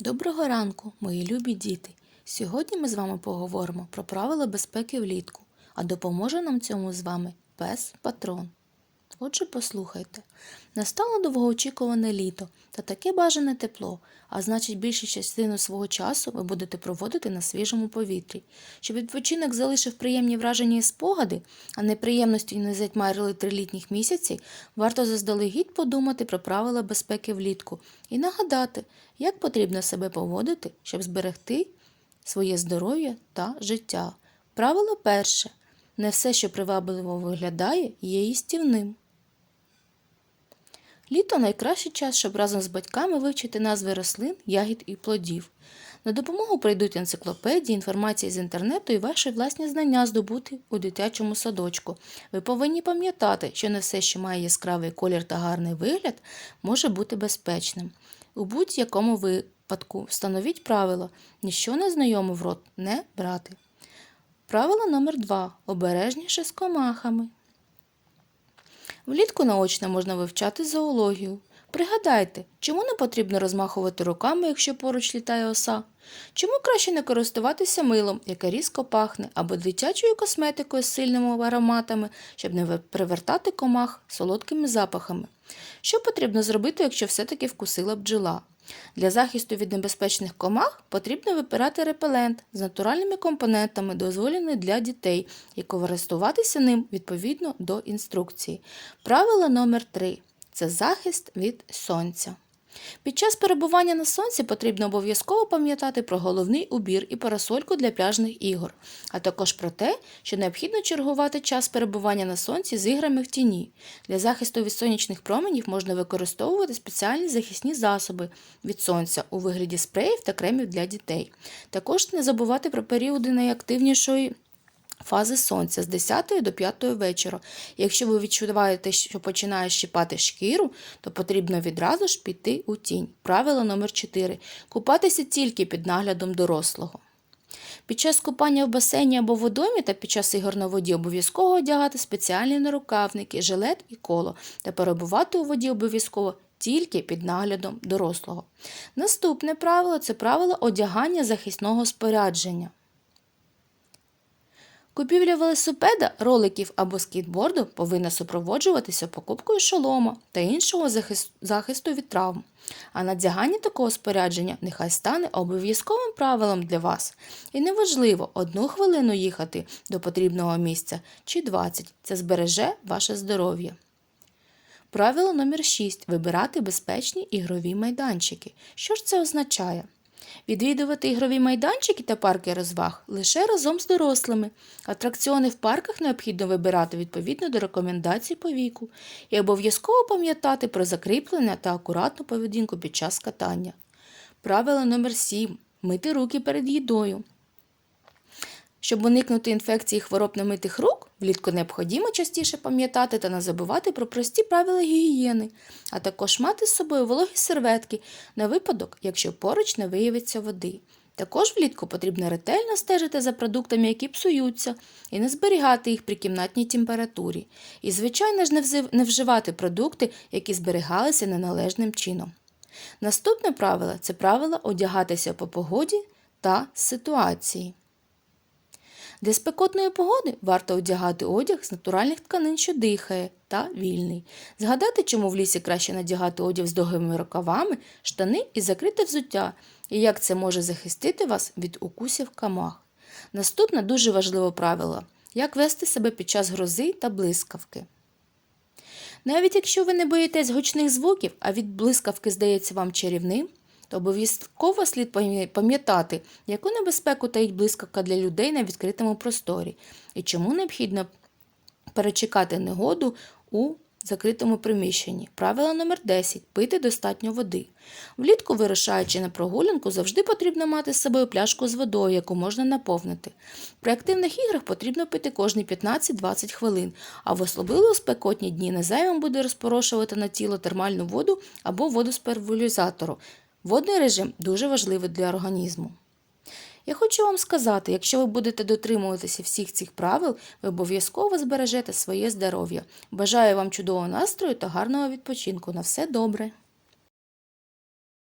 Доброго ранку, мої любі діти! Сьогодні ми з вами поговоримо про правила безпеки влітку, а допоможе нам цьому з вами пес Патрон. Отже, послухайте, настало довгоочікуване літо та таке бажане тепло, а значить більшу частину свого часу ви будете проводити на свіжому повітрі. Щоб відпочинок залишив приємні враження і спогади, а неприємності не затьмарили трилітніх місяці, варто заздалегідь подумати про правила безпеки влітку і нагадати, як потрібно себе поводити, щоб зберегти своє здоров'я та життя. Правило перше. Не все, що привабливо виглядає, є їстівним. Літо найкращий час, щоб разом з батьками вивчити назви рослин, ягід і плодів. На допомогу прийдуть енциклопедії, інформація з інтернету і ваші власні знання здобути у дитячому садочку. Ви повинні пам'ятати, що не все, що має яскравий колір та гарний вигляд, може бути безпечним. У будь-якому випадку встановіть правило ніщо незнайоме в рот не брати. Правило номер 2 Обережніше з комахами. Влітку наочно можна вивчати зоологію. Пригадайте, чому не потрібно розмахувати руками, якщо поруч літає оса? Чому краще не користуватися милом, яке різко пахне, або дитячою косметикою з сильними ароматами, щоб не привертати комах солодкими запахами? Що потрібно зробити, якщо все-таки вкусила бджола? Для захисту від небезпечних комах потрібно випирати репелент з натуральними компонентами, дозволений для дітей, і користуватися ним відповідно до інструкції. Правило номер 3 це захист від сонця. Під час перебування на сонці потрібно обов'язково пам'ятати про головний убір і парасольку для пляжних ігор, а також про те, що необхідно чергувати час перебування на сонці з іграми в тіні. Для захисту від сонячних променів можна використовувати спеціальні захисні засоби від сонця у вигляді спреїв та кремів для дітей. Також не забувати про періоди найактивнішої фази сонця з 10 до 5 вечора. Якщо ви відчуваєте, що починає щипати шкіру, то потрібно відразу ж піти у тінь. Правило номер 4 Купатися тільки під наглядом дорослого. Під час купання в басейні або водомі та під час ігор на воді обов'язково одягати спеціальні нарукавники, жилет і коло та перебувати у воді обов'язково тільки під наглядом дорослого. Наступне правило це правило одягання захисного спорядження. Купівля велосипеда, роликів або скейтборду повинна супроводжуватися покупкою шолома та іншого захисту від травм. А надягання такого спорядження нехай стане обов'язковим правилом для вас. І неважливо одну хвилину їхати до потрібного місця чи 20. Це збереже ваше здоров'я. Правило номер 6 вибирати безпечні ігрові майданчики. Що ж це означає? Відвідувати ігрові майданчики та парки розваг лише разом з дорослими. Атракціони в парках необхідно вибирати відповідно до рекомендацій по віку і обов'язково пам'ятати про закріплення та акуратну поведінку під час катання. Правило номер 7 мити руки перед їдою. Щоб уникнути інфекції хвороб немитих рук, влітку необхідно частіше пам'ятати та не забувати про прості правила гігієни, а також мати з собою вологі серветки на випадок, якщо поруч не виявиться води. Також влітку потрібно ретельно стежити за продуктами, які псуються, і не зберігати їх при кімнатній температурі. І, звичайно ж, не вживати продукти, які зберігалися неналежним чином. Наступне правило це правило одягатися по погоді та ситуації. Для спекотної погоди варто одягати одяг з натуральних тканин, що дихає, та вільний. Згадати, чому в лісі краще надягати одяг з довгими рукавами, штани і закрите взуття, і як це може захистити вас від укусів камах. Наступне дуже важливе правило як вести себе під час грози та блискавки. Навіть якщо ви не боїтесь гучних звуків, а від блискавки здається вам чарівним, то обов'язково слід пам'ятати, яку небезпеку таїть блискавка для людей на відкритому просторі, і чому необхідно перечекати негоду у закритому приміщенні. Правило номер 10 пити достатньо води. Влітку, вирушаючи на прогулянку, завжди потрібно мати з собою пляшку з водою, яку можна наповнити. При активних іграх потрібно пити кожні 15-20 хвилин, а в особливо спекотні дні незайвим буде розпорошувати на тіло термальну воду або воду з перволізатору. Водний режим дуже важливий для організму. Я хочу вам сказати, якщо ви будете дотримуватися всіх цих правил, ви обов'язково збережете своє здоров'я. Бажаю вам чудового настрою та гарного відпочинку. На все добре!